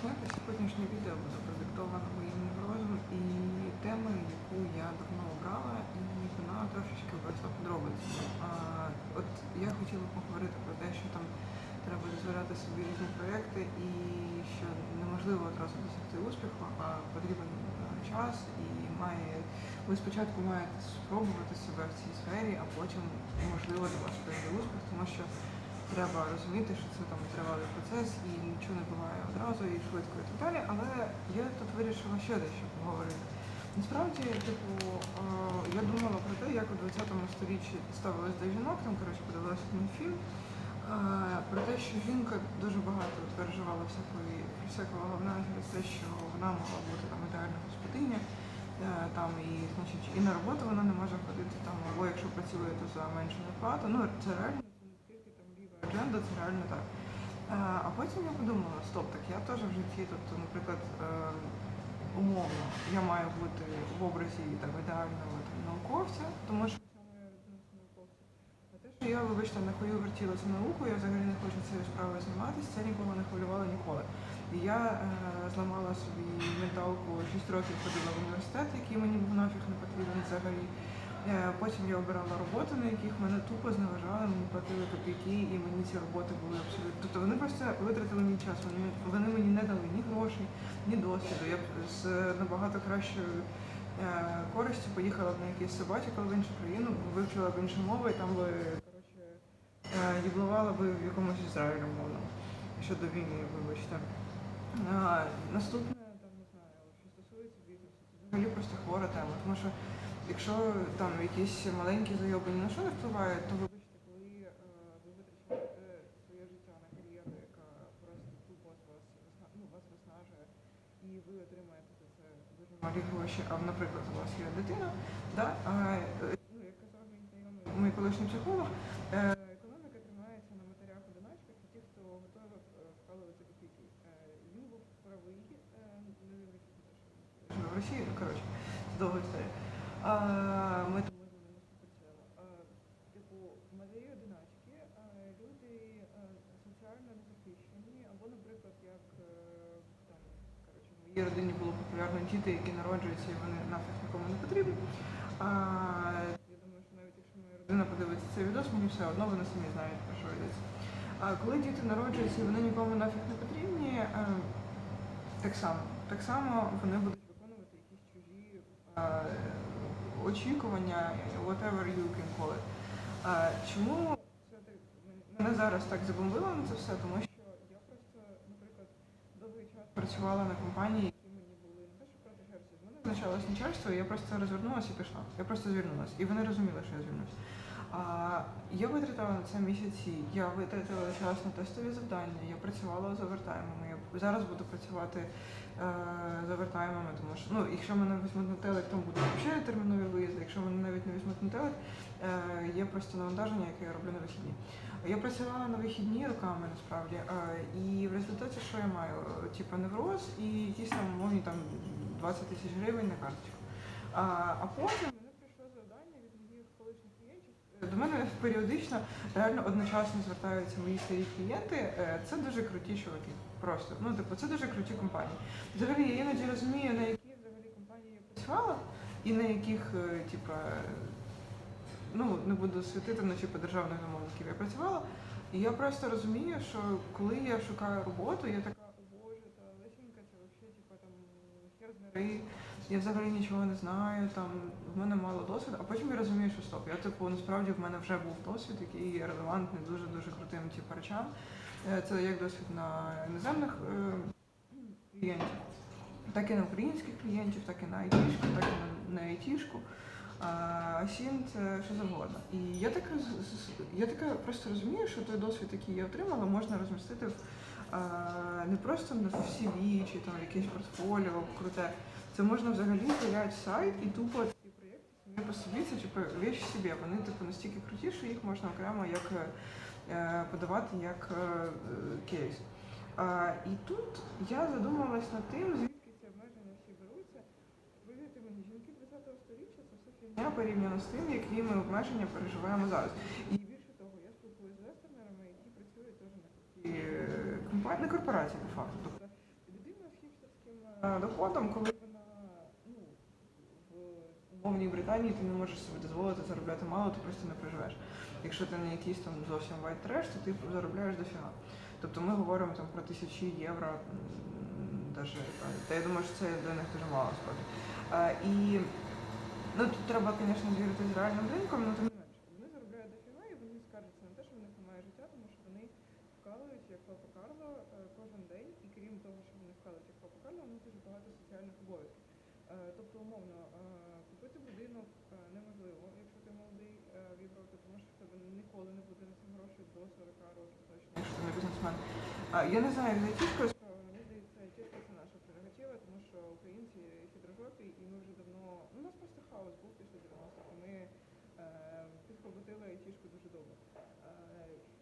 Знаєте, сьогоднішнє відео буде продиктовано моїм неврозом і темою, яку я давно обрала, і вона трошечки просто подробиці. От я хотіла поговорити про те, що там треба дозволяти собі різні проєкти, і що неможливо одразу досягти успіху, а потрібен е, час і має ви спочатку маєте спробувати себе в цій сфері, а потім можливо до вас прийде успіх, тому що треба розуміти, що це там тривалий процес і нічого не буває одразу і швидко і так далі. Але я тут вирішила ще дещо поговорити. Насправді, типу, е, я думала про те, як у 20-му сторіччі ставилось до жінок, там коротше подивилася фільм. е, Про те, що жінка дуже багато переживала всякої всякого говна через те, що вона могла бути там ідеальна господиня, е, там і значить і на роботу вона не може ходити там, або якщо працює, то за меншу зарплату. Ну це реально там це реально так. Е, А потім я подумала, стоп, так я теж в житті, тобто, наприклад, е, умовно, я маю бути в образі там ідеального там, науковця, тому що я. Вибачте, на хою вертілася науку, я взагалі не хочу цією справою займатися, це нікого не хвилювало ніколи. І я е, зламала собі менталку 6 років ходила в університет, який мені був нафіг не потрібен взагалі. Е, Потім я обирала роботи, на яких мене тупо зневажали, мені платили копійки, і мені ці роботи були абсолютно. Тобто вони просто витратили мій час. Вони, вони мені не дали ні грошей, ні досвіду. Я б з набагато кращою е, користю поїхала б на якийсь собатікал в іншу країну, вивчила б іншу мову і там би коротше е, їблувала би в якомусь Ізраїлі мовно щодо війни, вибачте. Наступне, там не знаю, що стосується бізнесу, це взагалі просто хвора тема. Тому що якщо там якісь маленькі зайоби на що не впливають, то вибачте, коли е, ви витрачаєте своє життя на кар'єру, яка просто тупо вас висна- ну, вас виснажує, і ви отримаєте за це дуже малі гроші, а наприклад, у вас є дитина, да? а, е, ну, як казав мій знайомий, мій колишній психолог, е, економіка тримається на матерях одиначках ті, хто готовий е, копійки. Е, Він був правий, е, що в Росії, ну, коротше, це історія. Ми тому не Типу, матері одиначки, люди е, соціально незахищені, або, наприклад, як е, там, коротше, в моїй родині було популярно діти, які народжуються, і вони нафіг нікому не потрібні. А, я думаю, що навіть якщо моя родина подивиться цей відос, мені все одно вони самі знають, про що йдеться. А коли діти народжуються і вони нікому нафіг не потрібні, е, так само, так само вони будуть виконувати якісь чужі е, очікування, whatever you can call it. А, чому мене зараз так забомбило на це все? Тому що я просто, наприклад, довгий час працювала на компанії, які мені були не те, що проти. В мене визначалось начальство, і я просто розвернулася і пішла. Я просто звернулася. І вони розуміли, що я звільнюсь. А, я витратила на це місяці, я витратила час на тестові завдання, я працювала з овертаймами. Я зараз буду працювати е, з овертаймами, тому що ну, якщо мене візьмуть на телек, там будуть ще термінові виїзди. Якщо мене навіть не візьмуть на телек, е, є просто навантаження, яке я роблю на вихідні. Я працювала на вихідні роками насправді, е, і в результаті що я маю? Типу невроз і якісь там умовні там 20 тисяч гривень на карточку. А, а потім мене прийшло завдання від моїх колишніх клієнтів. Е, До мене періодично реально одночасно звертаються мої старі клієнти. Е, Це дуже круті чуваки. Просто ну типу, це дуже круті компанії. Взагалі я іноді розумію, на які взагалі компанії я працювала, і на яких, типу, ну не буду світити на типу державних замовників я працювала. І я просто розумію, що коли я шукаю роботу, я така, о боже, та Лесінька, це взагалі типу там хер з гори, я взагалі нічого не знаю, там в мене мало досвіду, а потім я розумію, що стоп. Я типу насправді в мене вже був досвід, який є релевантний дуже дуже крутим типу, речам. Е, Це як досвід на іноземних е, клієнтів, так і на українських клієнтів, так і на айтішку, так і на, айтішку. А сін це що завгодно. І я так я така просто розумію, що той досвід, який я отримала, можна розмістити в а, не просто на CV чи там якесь портфоліо круте. Це можна взагалі взяти сайт і тупо ці проєкти самі по собі, це типу віч собі. Вони типу настільки круті, що їх можна окремо як е, подавати як е, кейс. А, і тут я задумалась над тим, звідки ці обмеження всі беруться. Повірте мені, жінки 20-го сторіччя це все фігня порівняно з тим, які ми обмеження переживаємо зараз. І більше того, я спілкуюся з вестернерами, які працюють теж на такі компанії, на корпорації по факту. Тобто людина е, доходом, коли умовній Британії ти не можеш собі дозволити заробляти мало, ти просто не проживеш. Якщо ти не якийсь там зовсім white trash, то ти заробляєш дофіга. Тобто ми говоримо там про тисячі євро, даже, та я думаю, що це для них дуже мало справді. І ну, тут треба, звісно, звірити з реальним ринком, але тим не менше. Вони заробляють дофіга і вони скаржаться на те, що в них немає життя, тому що вони вкалують як Папа Карло е, кожен день, і крім того, що вони вкалують як Папа Карло, них дуже багато соціальних обов'язків. Е, Тобто, умовно, е, купити будинок е, неможливо, якщо ти молодий е, в Європі, тому що в тебе ніколи не буде на це грошей до 40 років точно, якщо не бізнесмен. А, Я не знаю, як з мені здається, айтішка це наша прерогатива, тому що українці хитрожопі, і ми вже давно, ну, у нас просто хаос був після 90-х, ми е, підхоботили айтішку дуже довго. Е,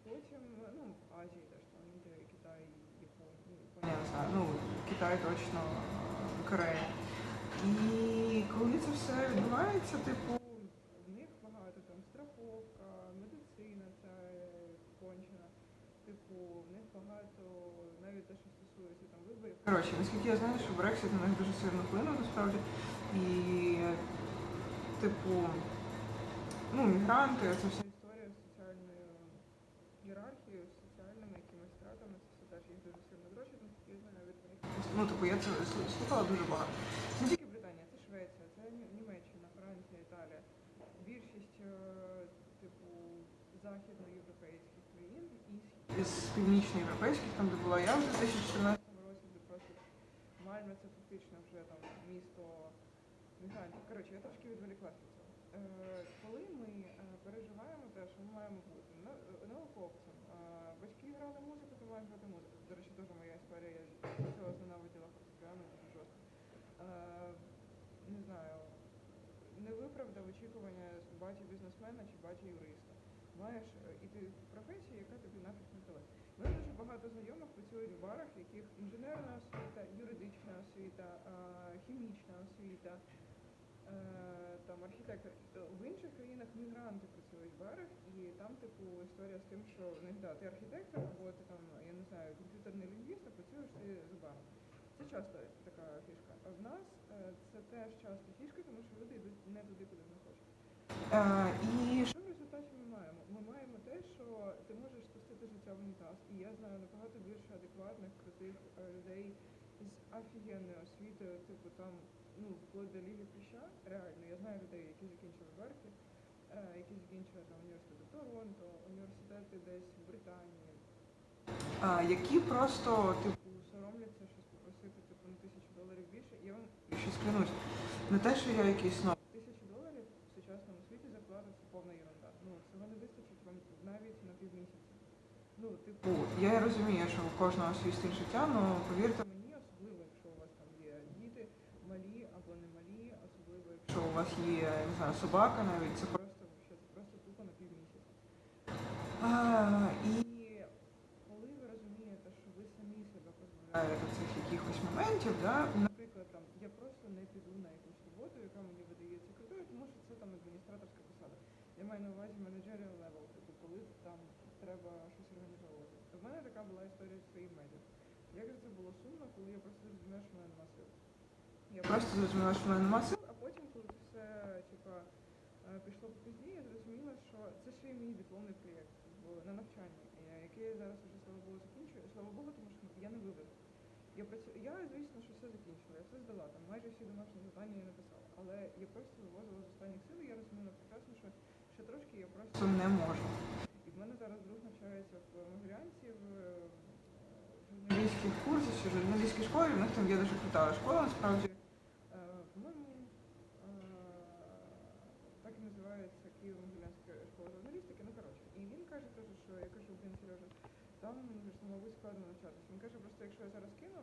Потім, ну, в Азії теж там Індія, Китай, Японія, Японія, я не знаю, ну, Китай точно, Корея. І коли це все відбувається, типу, в них багато там страховка, медицина ця е, кончена. Типу, в них багато навіть те, що стосується там виборів. Коротше, наскільки я знаю, що Брексит на них дуже сильно вплинув насправді. І, типу, ну, мігранти, це вся історія з соціальною ієрархією, з соціальними якимись стратами, це все теж їх дуже сильно дрочить, наскільки я знаю від них. Ну, типу, я це слухала дуже багато. Це не тільки Британія, це Швеція, це Ні- Німеччина, Франція, Італія. Більшість, е, типу, західноєвропейських країн і з- з північноєвропейських, там де була я в 2014 році, де просто Мальме це фактично вже там місто мігрантів. Коротше, я трошки відволіклася від цього. Е, коли ми е, переживаємо те, що ми маємо бути на- науковцем, батьки грали музику, то маємо грати музику. До речі, дуже моя історія, я цього зненавиділа фортепіано дуже жорстко. Е, не знаю, не виправдав очікування баті бізнесмена чи баті юриста. Маєш е, іти в професію, яка тобі нафіг не далась. У мене дуже багато знайомих працюють в барах, в яких інженерна освіта, юридична освіта, хімічна освіта, е, там архітектор. Е, В інших країнах мігранти працюють в барах, і там, типу, історія з тим, що в них да, ти архітектор, або ти там, я не знаю, комп'ютерний лінгвіст, а працюєш ти за баром. Це часто така фішка. А в нас це теж часто фішка, тому що люди йдуть не туди, куди вони хочуть. і що в результаті ми маємо? Ми маємо те, що ти можеш спустити життя в унітаз. І я знаю набагато більше адекватних, крутих е, людей з офігенною освітою, типу там, ну, вплоть до Ліги Прища, реально. Я знаю людей, які закінчили Берклі, е, які закінчили там університети Торонто, університети десь в Британії. А, які просто, типу, соромляться щось попросити, типу, на тисячу доларів більше. Я вам щось клянусь. Не те, що я якийсь сноб. Тисячу доларів в сучасному світі зарплата це повна ерунда. Ну, цього не вистачить вам навіть на півмісяця. Ну, типу, я розумію, що у кожного свій стиль життя, але повірте мені, особливо, якщо у вас там є діти малі або не малі, особливо, якщо у вас є, я не знаю, собака навіть, це просто вообще, це просто тупо на півмісяця. А, і коли ви розумієте, що ви самі себе позбавляєте цих якихось моментів, да, наприклад, там я просто не піду на якусь роботу, яка мені видається крутою, тому що це там адміністраторська посада. Я маю на увазі managerial level, типу, коли там треба щось така була історія зі своїм медіа. Як же це було сумно, коли я просто зрозуміла, що в мене нема сил. Я просто зрозуміла, що в мене нема сил, а потім, коли це все типа, е, пішло пізді, я зрозуміла, що це ще й мій дипломний проєкт на навчанні, е, який я зараз вже, слава Богу, закінчую. Слава Богу, тому що я не вивезу. Я працю... я, звісно, що все закінчила, я все здала, там майже всі домашні завдання я написала. Але я просто вивозила з останніх сил, і я розуміла прекрасно, що ще трошки я просто не можу. І в мене зараз друг навчається в Могилянці в е, журналістських курсах чи журналістській школі. В них там є дуже крута школа, насправді. Е, По-моєму, е, так і називається Києво-Могилянська школа журналістики. Ну коротше, і він каже теж, що я кажу, блін, Сережа, там ну, мабуть складно навчатися. Він каже, просто якщо я зараз кину,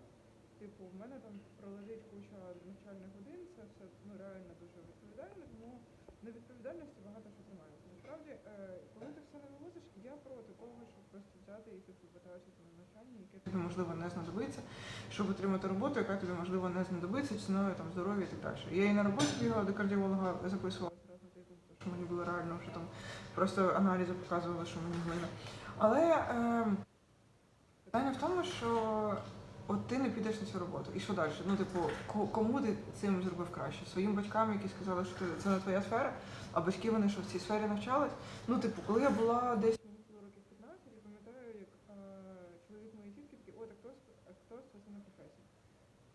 типу, в мене там пролежить куча навчальних годин, це все ну реально дуже відповідально, тому на відповідальності багато що тримається. Насправді, е, коли ти все не вивозиш, я проти того, щоб просто взяти і типу потратити на навчання, яке тобі можливо не знадобиться, щоб отримати роботу, яка тобі можливо не знадобиться ціною там здоров'я і так далі. Я і на роботі бігала до кардіолога, на тиждень, тому що мені було реально вже там просто аналізи показували, що мені глина. Але е, питання в тому, що от ти не підеш на цю роботу. І що далі? Ну, типу, ко- кому ти цим зробив краще? Своїм батькам, які сказали, що це не твоя сфера, а батьки вони що в цій сфері навчались. Ну, типу, коли я була десь мені було років 15, я пам'ятаю, як е, чоловік моєї тітки такий, от акторство, акторство це не професія.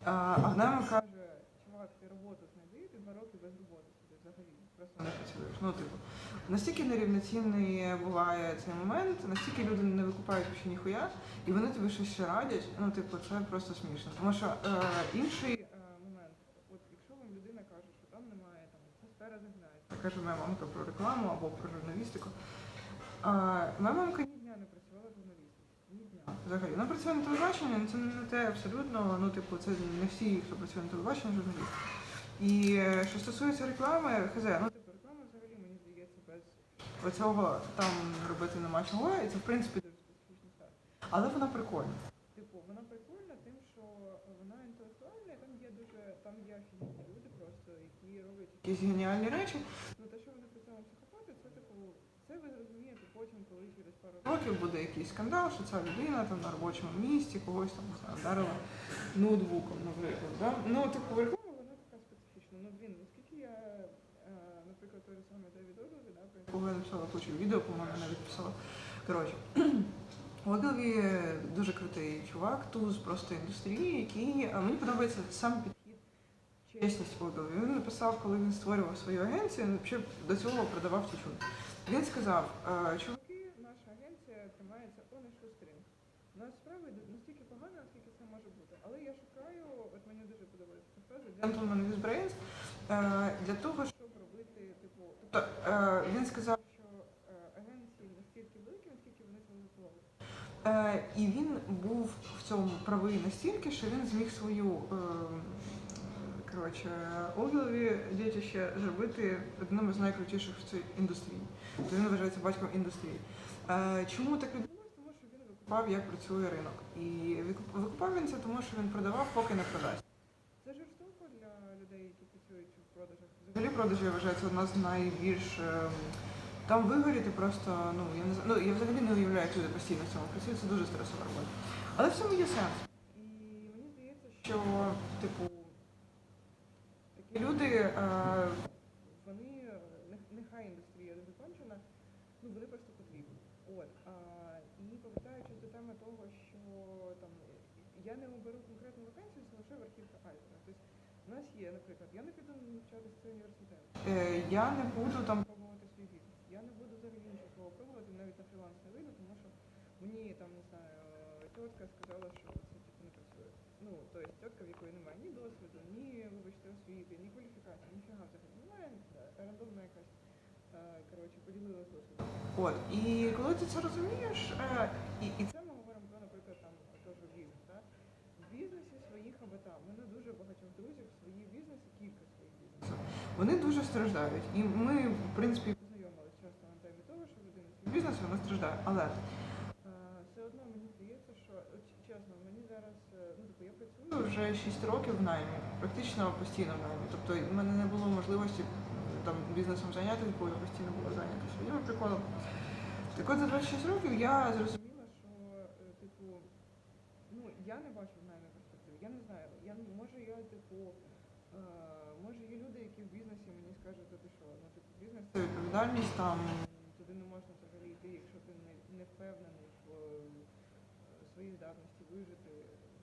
А, а йому каже, чувак, ти роботу знайди, ти два роки без роботи сидиш взагалі. Просто не працюєш. Ну, типу, настільки нерівноцінний буває цей момент, настільки люди не викупають ще ніхуя, і вони тобі щось ще радять. Ну, типу, це просто смішно. Тому що е, інший е, момент, от якщо вам людина каже, що там немає, там ця сфера загнається, каже моя мамка про рекламу або про журналістику. А, моя мамка ні дня не працювала журналістом. Ні дня. Взагалі. Вона працює на телебаченні, але це не те абсолютно. Ну, типу, це не всі, хто працює на телебаченні, журналісти. І е, що стосується реклами, хз, ну типу реклама взагалі мені здається без оцього там робити нема чого, і це в принципі дуже специфічна сфера. Але вона прикольна. Типу, вона прикольна тим, що вона інтелектуальна, і там є дуже там є люди просто, які роблять якісь геніальні речі. Ну те, що вони при цьому психопати, це типу, це ви зрозумієте потім, коли через пару років буде якийсь скандал, що ця людина там на робочому місці когось там вдарила ноутбуком, наприклад. Да? Ну, типу, реклама вона така специфічна. Ну, блін, наскільки я, е, наприклад, той самий Девід Оглові, да, про якого я написала кучу відео, по-моєму, навіть писала. Коротше. Оглові дуже крутий чувак, туз просто індустрії, який а мені подобається сам підхід, чесність Оглові. Він написав, коли він створював свою агенцію, він до цього продавав тютюн. Він сказав, «Е, чуваки, наша агенція тримається on a shoestring. У нас справи йдуть настільки погано, наскільки це може бути. Але я шукаю, от мені дуже подобається ця фраза, gentleman with brains, для того, щоб робити, типу, тобто е, він сказав, що е, агенції настільки великі, наскільки вони заслуговують. Е, і він був в цьому правий настільки, що він зміг свою коротше, Оглові дітище зробити одним із найкрутіших в цій індустрії. Тобто він вважається батьком індустрії. Чому так відбулося? Тому що він викупав, як працює ринок. І викупав він це, тому що він продавав, поки не продасть. Це жорстоко для людей, які працюють в Взагалі продажі вважається одна з найбільш ем, там вигоріти просто, ну я не ну я взагалі не уявляю, як люди постійно в цьому працюють, це дуже стресова робота. Але в цьому є сенс. І мені здається, що, типу, такі люди, е, вони нехай індустрія не закончена, ну вони просто потрібні. От. І повертаючись до теми того, що там я не оберу конкретну вакансію, це лише верхівка айсберга. Тобто у нас є, наприклад, я не піду навчатися в цей університет. Е, я не буду там пробувати свій бізнес. Я не буду взагалі нічого пробувати, навіть на фріланс не вийду, тому що мені там не знаю, тітка сказала, що це типу не працює. Ну, тобто тітка, в якої немає ні досвіду, ні, вибачте, освіти, ні кваліфікації, ніфіга взагалі. Немає е, рандомна якась. е, Коротше, поділилась досвідом. От, і коли ти це розумієш, е, і, і це Вони дуже страждають. І ми, в принципі, познайомилися часто на темі того, що людина бізнес, вона страждає. Але е, все одно мені здається, що чесно, мені зараз, е, ну типу, я працюю вже 6 років в наймі, практично постійно в наймі. Тобто в мене не було можливості там бізнесом зайнятися, бо я постійно була зайнята своїми приколами. Так от за 26 років я зрозуміла, що е, типу, ну я не бачу в наймі перспективи. Я не знаю. Я може я типу. е, Може є люди, які в скажуть, «Та ти що, ну типу бізнес це відповідальність, там туди не можна взагалі йти, якщо ти не, не впевнений в е, своїй здатності вижити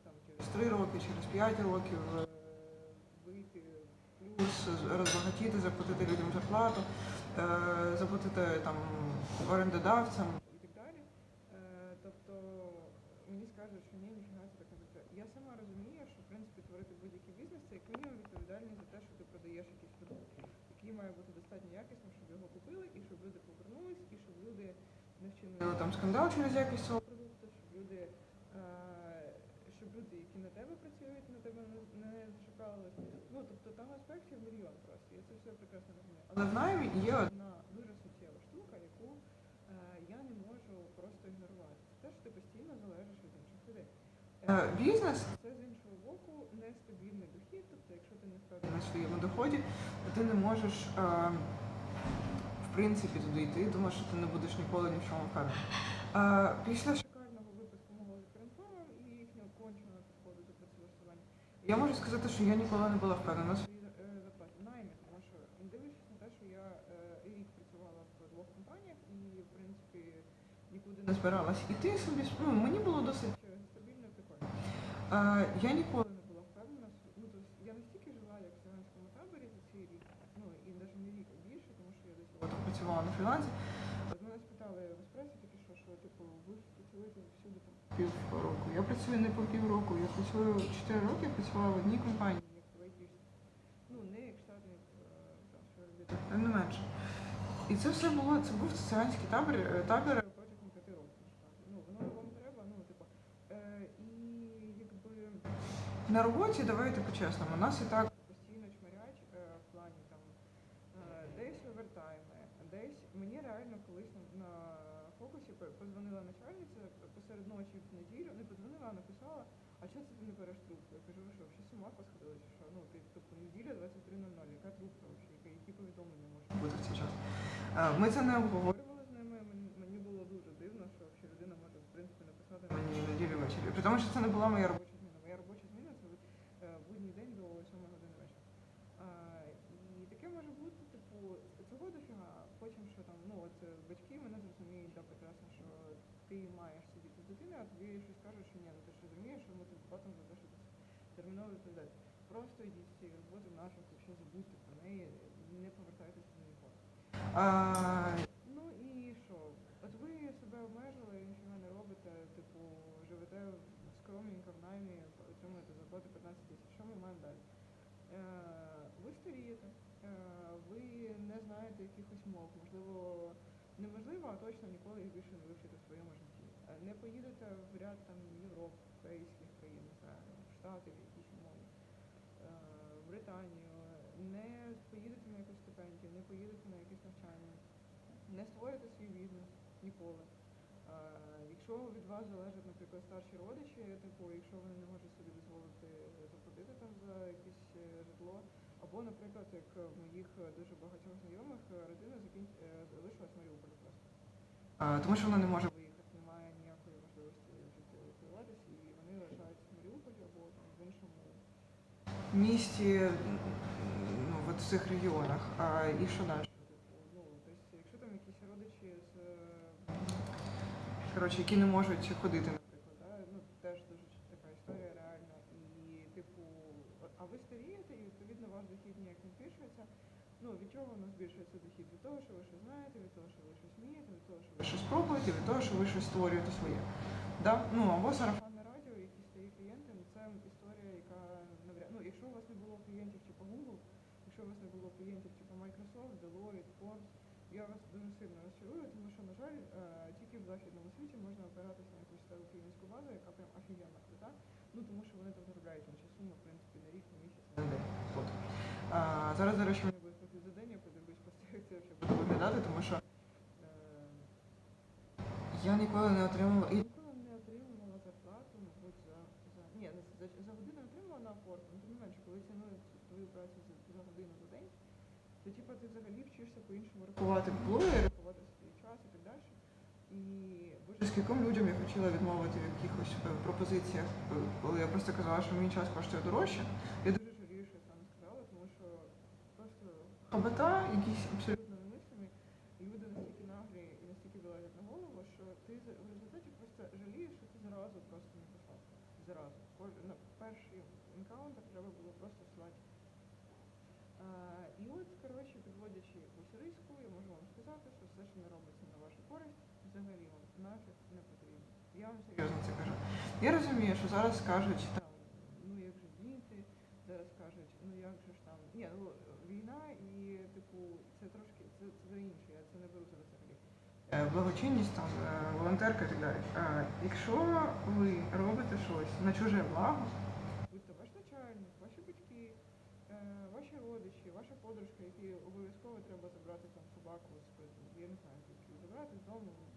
там через 3 роки, через 5 років е, вийти плюс, розбагатіти, заплатити людям зарплату, е, заплатити там орендодавцям і так далі. Тобто мені скажуть, що ні, ніфіга це так не. Я сама розумію, що в принципі творити будь-який бізнес це як мінімум відповідальність за те, що ти продаєш якийсь продукт, який має бути достатньо якісним, щоб його купили, і щоб люди повернулись, і щоб люди не вчинили там скандал через якість цього продукту, щоб люди, е, щоб люди, які на тебе працюють, на тебе не, зашукались. Ну тобто там аспектів мільйон просто. Я це все прекрасно розумію. Але в наймі є одна дуже суттєва штука, яку е, я не можу просто ігнорувати. Те, що ти постійно залежиш від інших людей. Е, Бізнес це з іншого боку нестабільний дохід. Тобто, якщо ти не впевнений на своєму доході, то ти не можеш е, в принципі туди йти, тому що ти не будеш ніколи ні в чому впевнений. Е, Після шикарного випуску мого з і їхнього конченого підходу до працевлаштування, Я можу сказати, що я ніколи не була впевнена е, не і, збиралась іти собі. Ну, мені було досить стабільно прикольно. Я ніколи не була впевнена. в с- Ну, тобто я настільки жила як в селянському таборі за цей рік, ну і навіть не рік, а більше, тому що я до цього там працювала на фрілансі. Мене спитали в еспресі таке, що, що типу, ви працюєте всюди там півроку. Я працюю не по півроку, я працюю 4 роки, я працювала в одній компанії, як IT. Ну, не як штатний е, там не менше. І це все було, це був селянський табір, е, табір протягом п'яти років. Ну, воно вам треба, ну, типу. Е, і якби на роботі, давайте по-чесному, нас і так постійно десь мені реально колись на, фокусі по- позвонила начальниця посеред ночі в неділю, не подзвонила, а написала, а чого це ти не береш трубку? Я кажу, що, взагалі посходили, чи що? Ну, ти, тобто неділя 23.00, яка трубка взагалі, які, повідомлення можуть бути в цей час? Ми це не обговорювали з ними, мені, було дуже дивно, що людина може, в принципі, написати мені неділю ввечері. При тому, що це не була моя робоча зміна. Моя робоча зміна це е, будній день до 7 години вечора. А, і таке може бути, типу, цього дофіга. Потім, що там, ну от е, батьки мене зрозуміють да, прекрасно, що ти маєш сидіти з дитиною, а тобі щось кажуть, що ні, ну ти ж розумієш, що ми тобі платимо за те, що терміново відповідати. Просто йдіть з цієї роботи в нашу, якщо забудьте про неї, не повертайтеся до ніколи. Ну і що? От ви себе обмежили, нічого не робите, типу, живете скромненько в наймі, отримуєте зарплату 15 тисяч. Що ми маємо далі? Е, ви старієте, е, ви не знаєте якихось мов, можливо, неможливо, а точно ніколи їх більше не вивчите в своєму житті. Не поїдете в ряд там європейських країн, не знаю, в Штати, в якісь умови, е, в Британію, не поїдете на якусь стипендію, не поїдете на якесь навчання, не створите свій бізнес ніколи. Е, Якщо від вас залежать, наприклад, старші родичі, типу, якщо вони не можуть собі дозволити заплатити там за якесь е, житло, або, наприклад, як в моїх дуже багатьох знайомих родина закін... залишилась в Маріуполі просто. Тому що вона не може виїхати, немає ніякої можливості жити розвиватися, і вони лишаються в Маріуполі або там в іншому місті, ну, от в цих регіонах. А, і що далі? Ну, тобто, якщо там якісь родичі з е, коротше, які не можуть ходити, наприклад, да? ну теж дуже така історія реальна. І, типу, а ви старієте, і відповідно ваш дохід ніяк не збільшується. Ну, від чого нас збільшується дохід? Від того, що ви щось знаєте, від того, що ви щось вмієте, від того, що ви щось пробуєте, від того, що ви щось створюєте своє. Да? Ну, або сарафанне радіо, які стає клієнтом, це історія, яка навряд. Ну, якщо у клієнтів типу Google, якщо у вас не було клієнтів типу Microsoft, Deloitte, Forbes, я вас дуже сильно розчарую, тому що, на жаль, е, тільки в західному світі можна опиратися на якусь стару клієнтську базу, яка прям офігенна крута. Ну тому що вони там заробляють інші суми, в принципі, на рік, на місяць, на день. От. А, зараз, до речі, мені буде платити за день, я подивлюсь, просто як це взагалі буде виглядати, тому що е, я ніколи не отримувала. Ніколи не отримувала зарплату, мабуть, за, за ні, за, за годину отримувала на апорт, ну тим не менше, коли твою працю за, годину за день, то типа ти взагалі вчишся по-іншому рахувати блоги, рахувати свій час і так далі. І боже, скільком людям я хотіла відмовити в якихось е, пропозиціях, е, коли я просто казала, що мій час коштує дорожче. Я дуже жалію, що я саме сказала, тому що просто хабата, якісь абсолютно немислимі, люди настільки наглі і настільки вилазять на голову, що ти в результаті просто жалієш, що ти зразу просто не писав. На перший енкаунтер треба було просто слати. І от, коротше, підводячи якусь риску, я можу вам сказати, що все, що не робиться на вашу користь, взагалі вам нафіг не потрібно. Я вам серйозно це кажу. Я розумію, що зараз скажуть там, ну як же діти, зараз кажуть, ну як же ж там. Ні, ну війна і типу, це трошки це, це за інше, я це не беру себе взагалі. Е, Благочинність, там, е, волонтерка і так далі. Е, Якщо ви робите щось на чуже благо,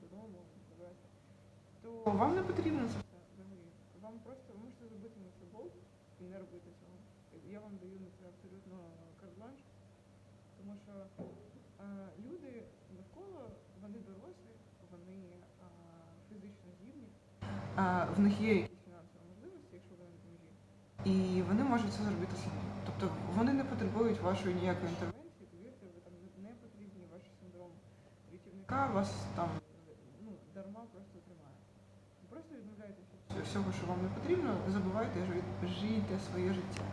додому то вам не потрібно це все дорогі. Вам просто ви можете зробити на футбол і не робити цього. Я вам даю на це абсолютно карбланш, тому що а, люди навколо, вони дорослі, вони а, фізично здібні. В них є якісь фінансові можливості, якщо вони на межі. І вони можуть це зробити самі. Тобто вони не потребують вашої ніякої інтервенції, повірте, ви там не потрібні ваші синдром рятівника, вас там. всього, що вам не потрібно, не забувайте жити своє життя.